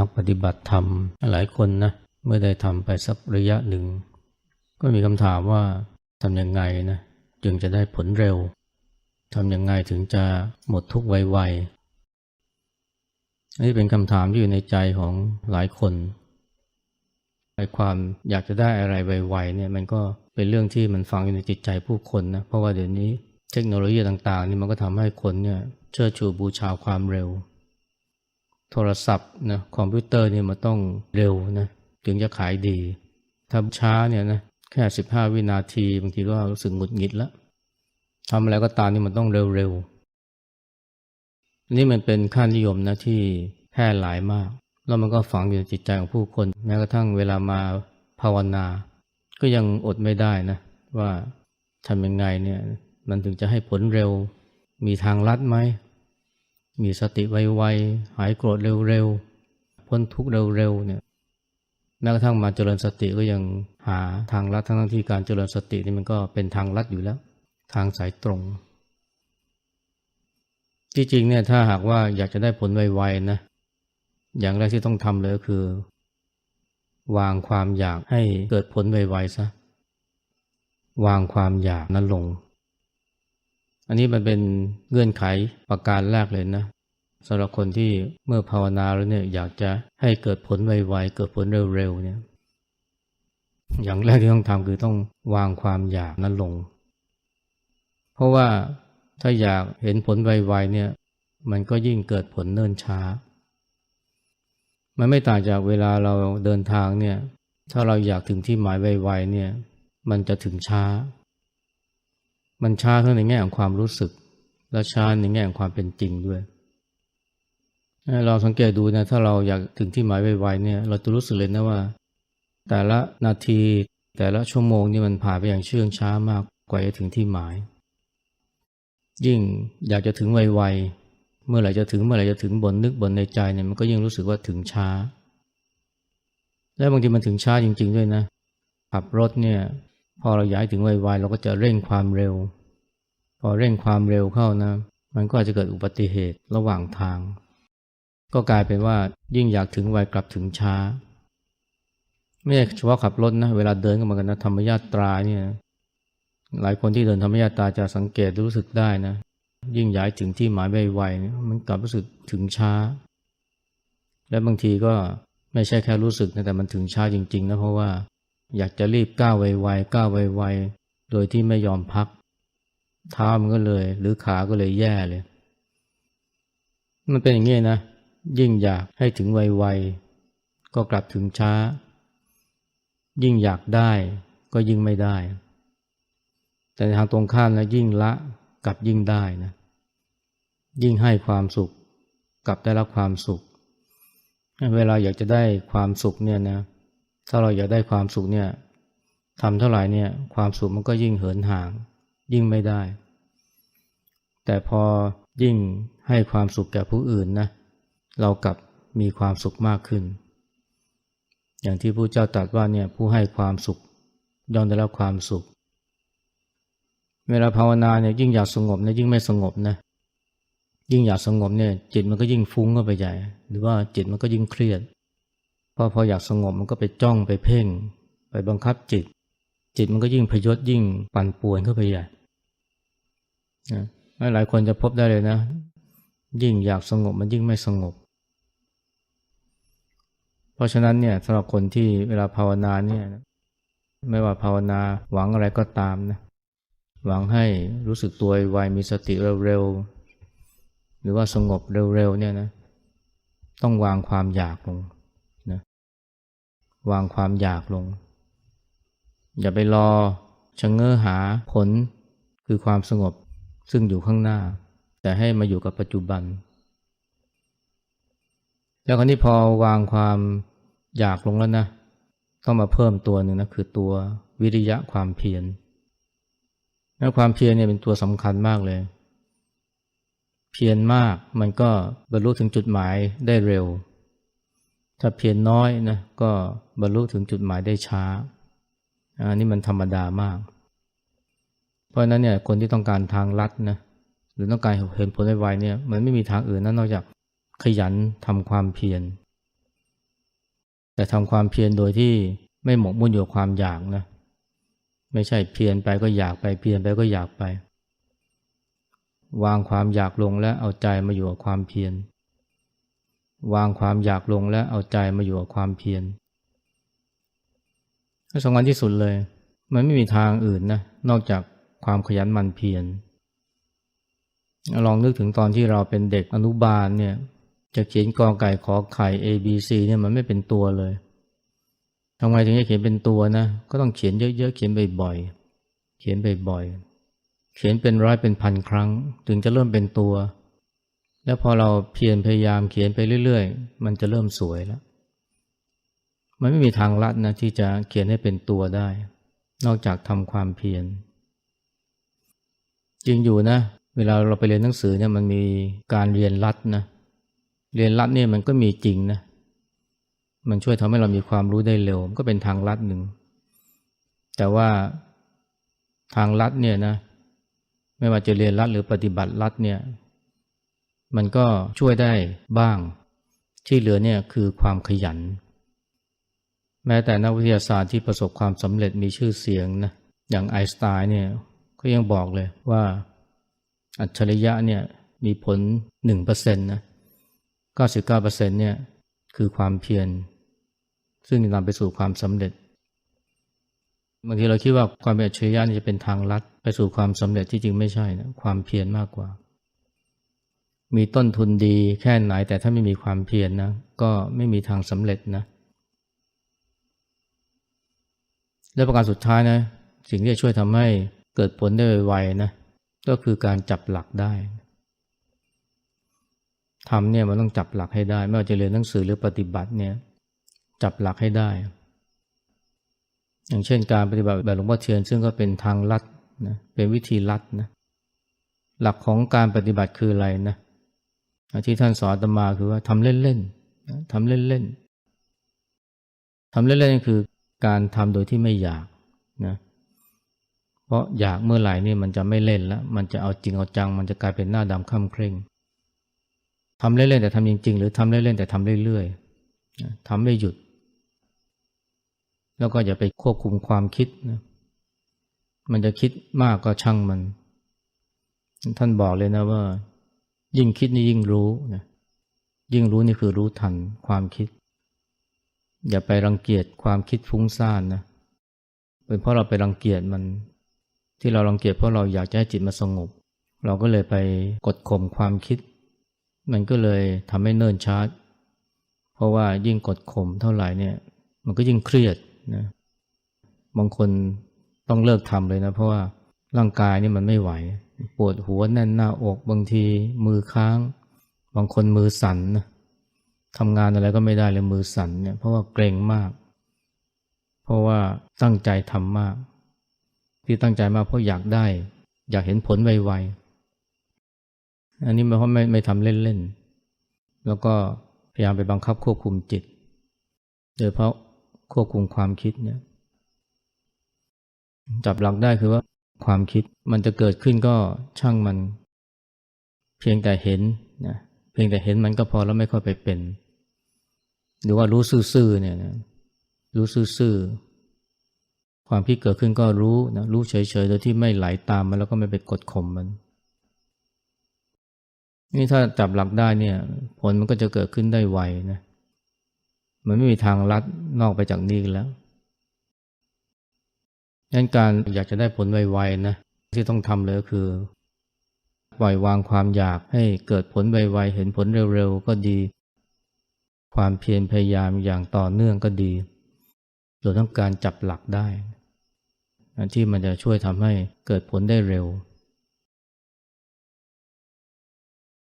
นักปฏิบัติธรรมหลายคนนะเมื่อได้ทำไปสักระยะหนึ่ง ก็มีคำถามว่าทำยังไงนะจึงจะได้ผลเร็วทำยังไงถึงจะหมดทุกไวๆอันนี้เป็นคำถามที่อยู่ในใจของหลายคนไอความอยากจะได้อะไรไวๆเนี่ยมันก็เป็นเรื่องที่มันฝังอยู่ในจิตใจผู้คนนะเพราะว่าเดี๋ยวนี้เทคโนโลยีต่างๆนี่มันก็ทำให้คนเนี่ยเชิดชูบูชาความเร็ว โทรศัพท์นะคอมพิวเตอร์เนี่ยมันต้องเร็วนะถึงจะขายดี ถ้าช้าเนี่ยนะแค่สิบห้าวินาทีบางทีก็รู้สึกหงุดหงิดแล้วทำอะไรก็ตามนี่มันต้องเร็วๆนี่มันเป็นค่านิยมนะที่แพร่หลายมาก แล้วมันก็ฝังอยู่ในจิตใจของผู้คน แม้กระทั่งเวลามาภาวนา ก็ยังอดไม่ได้นะ ว่าทำยังไงเนี่ยมันถึงจะให้ผลเร็วมีทางลัดไหม มีสติไวๆหายโกรธเร็วๆพ้นทุกข์เร็วๆเนี่ยแม้กระทั่งมาเจริญสติก็ยังหาทางลัดทั้งที่การเจริญสตินี่มันก็เป็นทางลัดอยู่แล้ว ทางสายตรงจริงๆเนี่ยถ้าหากว่าอยากจะได้ผลไวๆนะอย่างแรกที่ต้องทำเลยก็คือ วางความอยากให้เกิดผลไวๆซะวางความอยากนั้นลง อันนี้มันเป็นเงื่อนไขประการแรกเลยนะสำหรับคนที่เมื่อภาวนาแล้วเนี่ยอยากจะให้เกิดผลไวๆเกิดผลเร็วๆเนี่ย อย่างแรกที่ต้องทำคือต้องวางความอยากนั้นลง เพราะว่าถ้าอยากเห็นผลไวๆเนี่ย มันก็ยิ่งเกิดผลเนิ่นช้า มันไม่ต่างจากเวลาเราเดินทางเนี่ย ถ้าเราอยากถึงที่หมายไวๆเนี่ย มันจะถึงช้า มันช้าทั้งในแง่ของความรู้สึก และช้าในแง่ของความเป็นจริงด้วย เราสังเกตดูนะถ้าเราอยากถึงที่หมายไวๆเนี่ยเราจะรู้สึกเลยนะว่า แต่ละนาทีแต่ละชั่วโมงนี่มันผ่านไปอย่างเชื่องช้ามากกว่าจะถึงที่หมาย ยิ่งอยากจะถึงไวๆเมื่อไหร่จะถึงเมื่อไหร่จะถึงบนนึกบนในใจเนี่ยมันก็ยิ่งรู้สึกว่าถึงช้า และบางทีมันถึงช้าจริง ๆ ด้วยนะขับรถเนี่ย พอเราอยากถึงไวๆเราก็จะเร่งความเร็ว พอเร่งความเร็วเข้านะ มันก็อาจจะเกิดอุบัติเหตุระหว่างทาง ก็กลายเป็นว่ายิ่งอยากถึงไวกลับถึงช้า ไม่ใช่เฉพาะขับรถนะ เวลาเดินก็เหมือนกันนะธรรมญาตราเนี่ยหลายคนที่เดินธรรมญาตราจะสังเกตรู้สึกได้นะ ยิ่งย้ายถึงที่หมายไวๆมันกลับรู้สึกถึงช้า และบางทีก็ไม่ใช่แค่รู้สึกนะแต่มันถึงช้าจริงๆนะเพราะว่า อยากจะรีบก้าวไวๆก้าวไวๆโดยที่ไม่ยอมพักเท้ามันก็เลย หรือขาก็เลยแย่เลย มันเป็นอย่างนี้นะ ยิ่งอยากให้ถึงไวๆก็กลับถึงช้า ยิ่งอยากได้ก็ยิ่งไม่ได้ แต่ทางตรงข้ามนะยิ่งละกลับยิ่งได้นะยิ่งให้ความสุขกลับได้รับความสุข เวลาอยากจะได้ความสุขเนี่ยนะ ถ้าเราอยากได้ความสุขเนี่ยทำเท่าไหร่เนี่ย ความสุขมันก็ยิ่งเหินห่าง ยิ่งไม่ได้ แต่พอยิ่งให้ความสุขแก่ผู้อื่นนะเรากลับมีความสุขมากขึ้น อย่างที่พระเจ้าตรัสว่าเนี่ยผู้ให้ความสุขย่อมได้รับความสุข เวลาภาวนาเนี่ยยิ่งอยากสงบเนี่ยยิ่งไม่สงบนะยิ่งอยากสงบเนี่ยจิตมันก็ยิ่งฟุ้งเข้าไปใหญ่ หรือว่าจิตมันก็ยิ่งเครียด พอพออยากสงบมันก็ไปจ้องไปเพ่ง ไปบังคับจิต จิตมันก็ยิ่งพยศยิ่งปั่นป่วนเข้าไปใหญ่นะหลายคนจะพบได้เลยนะ ยิ่งอยากสงบมันยิ่งไม่สงบ เพราะฉะนั้นเนี่ยสำหรับคนที่เวลาภาวนาเนี่ยไม่ว่าภาวนาหวังอะไรก็ตามนะหวังให้รู้สึกตัวไวมีสติเร็วๆหรือว่าสงบเร็วๆเนี่ยนะต้องวางความอยากลง วางความอยากลง อย่าไปรอชะเง้อหาผลคือความสงบซึ่งอยู่ข้างหน้า แต่ให้มาอยู่กับปัจจุบัน แล้วคราวนี้พอวางความอยากลงแล้วนะต้องมาเพิ่มตัวหนึ่งนะคือตัววิริยะความเพียรแล้วความเพียรเนี่ยเป็นตัวสำคัญมากเลย เพียรมากมันก็บรรลุถึงจุดหมายได้เร็ว ถ้าเพียรนน้อยนะก็บรรลุถึงจุดหมายได้ช้า อันนี้มันธรรมดามาก เพราะนั้นเนี่ยคนที่ต้องการทางลัดนะหรือต้องการเห็นผลไวๆเนี่ยมันไม่มีทางอื่นนนอกจากขยันทำความเพียร แต่ทำความเพียรโดยที่ไม่หมกมุ่นอยู่ความอยากนะไม่ใช่เพียรไปก็อยากไปเพียรไปก็อยากไป วางความอยากลงและเอาใจมาอยู่กับความเพียร วางความอยากลงและเอาใจมาอยู่กับความเพียรสำคัญที่สุดเลย มันไม่มีทางอื่นนะนอกจากความขยันหมั่นเพียรลองนึกถึงตอนที่เราเป็นเด็กอนุบาลเนี่ย จะเขียนกอไก่ขอไข่ A B C เนี่ยมันไม่เป็นตัวเลยทำไมถึงจะเขียนเป็นตัวนะ ก็ต้องเขียนเยอะๆเขียนบ่อยๆเขียนบ่อยๆเขียนเป็นร้อยเป็นพันครั้ง ถึงจะเริ่มเป็นตัว แล้วพอเราเพียรพยายามเขียนไปเรื่อยๆ มันจะเริ่มสวยแล้ว มันไม่มีทางลัดนะที่จะเขียนให้เป็นตัวได้ นอกจากทำความเพียร จริงอยู่นะ เวลาเราไปเรียนหนังสือเนี่ยมันมีการเรียนรัดนะ เรียนรัดเนี่ยมันก็มีจริงนะ มันช่วยทำให้เรามีความรู้ได้เร็วก็เป็นทางลัดหนึ่ง แต่ว่าทางลัดเนี่ยนะ ไม่ว่าจะเรียนรัดหรือปฏิบัติรัดเนี่ย มันก็ช่วยได้บ้าง ที่เหลือเนี่ยคือความขยัน แม้แต่นักวิทยาศาสตร์ที่ประสบความสำเร็จมีชื่อเสียงนะอย่างไอน์สไตน์เนี่ยก็ยังบอกเลยว่าอัจฉริยะเนี่ยมีผลหนึ่งเปอร์เซ็นต์นะเก้าสิบเก้าเปอร์เซ็นต์เนี่ยคือความเพียรซึ่งนำไปสู่ความสำเร็จบางทีเราคิดว่าความเป็นอัจฉริยะนี่จะเป็นทางลัดไปสู่ความสำเร็จที่จริงไม่ใช่นะความเพียรมากกว่า มีต้นทุนดีแค่ไหนแต่ถ้าไม่มีความเพียรนนะก็ไม่มีทางสำเร็จนะ และประการสุดท้ายนะ สิ่งที่จะช่วยทำให้เกิดผลได้ไวๆนะก็คือการจับหลักได้ทำเนี่ยมันต้องจับหลักให้ได้ ไม่ว่าจะเรียนหนังสือหรือปฏิบัติเนี่ยจับหลักให้ได้ อย่างเช่นการปฏิบัติแบบหลวงพ่อเทียนซึ่งก็เป็นทางลัดนะเป็นวิธีลัดนะหลักของการปฏิบัติคืออะไรนะ ที่ท่านสอนตมาคือว่าทำเล่นๆทำเล่นๆทำเล่นๆคือการทำโดยที่ไม่อยากนะเพราะอยากเมื่อไหร่นี่มันจะไม่เล่นแล้วมันจะเอาจริงเอาจัง มันจะกลายเป็นหน้าดำค่ำเคร่งทำเล่นๆแต่ทำจริง ๆ หรือทำเล่นๆแต่ทำเรื่อยๆทำไม่หยุด แล้วก็อย่าไปควบคุมความคิดนะมันจะคิดมากก็ช่างมัน ท่านบอกเลยนะว่า ยิ่งคิดนี่ยิ่งรู้นะยิ่งรู้นี่คือรู้ทันความคิด อย่าไปรังเกียจความคิดฟุ้งซ่านนะเป็นเพราะเราไปรังเกียจมัน ที่เรารังเกียจเพราะเราอยากจะให้จิตมาสงบ เราก็เลยไปกดข่มความคิด มันก็เลยทำให้เนิ่นช้าเพราะว่ายิ่งกดข่มเท่าไหร่เนี่ย มันก็ยิ่งเครียดนะบางคนต้องเลิกทำเลยนะ เพราะว่า ร่างกายนี่มันไม่ไหว ปวดหัวแน่นหน้าอกบางทีมือค้าง บางคนมือสั่นนะทำงานอะไรก็ไม่ได้เลยมือสั่นเนี่ยเพราะว่าเกรงมาก เพราะว่าตั้งใจทำมาก ที่ตั้งใจมากเพราะอยากได้ อยากเห็นผลไวๆอันนี้มันเพราะไม่ไม่ทำเล่นๆแล้วก็พยายามไปบังคับควบคุมจิต โดยเพราะควบคุมความคิดเนี่ยจับหลักได้คือว่า ความคิดมันจะเกิดขึ้นก็ช่างมัน เพียงแต่เห็นนะเพียงแต่เห็นมันก็พอแล้วไม่ค่อยไปเป็น หรือว่ารู้ซื่อๆเนี่ยนะรู้ซื่อๆความคิดเกิดขึ้นก็รู้นะรู้เฉยๆโดยที่ไม่ไหลาตามมันแล้วก็ไม่ไปกดข่มมัน นี่ถ้าจับหลักได้เนี่ย ผลมันก็จะเกิดขึ้นได้ไวนะมันไม่มีทางลัดนอกไปจากนี้แล้ว งั้นการอยากจะได้ผลไวๆนะที่ต้องทำเลยก็คือ ปล่อยวางความอยากให้เกิดผลไวๆเห็นผลเร็วๆก็ดี ความเพียรพยายามอย่างต่อเนื่องก็ดีรวมทั้งการจับหลักได้ที่มันจะช่วยทำให้เกิดผลได้เร็ว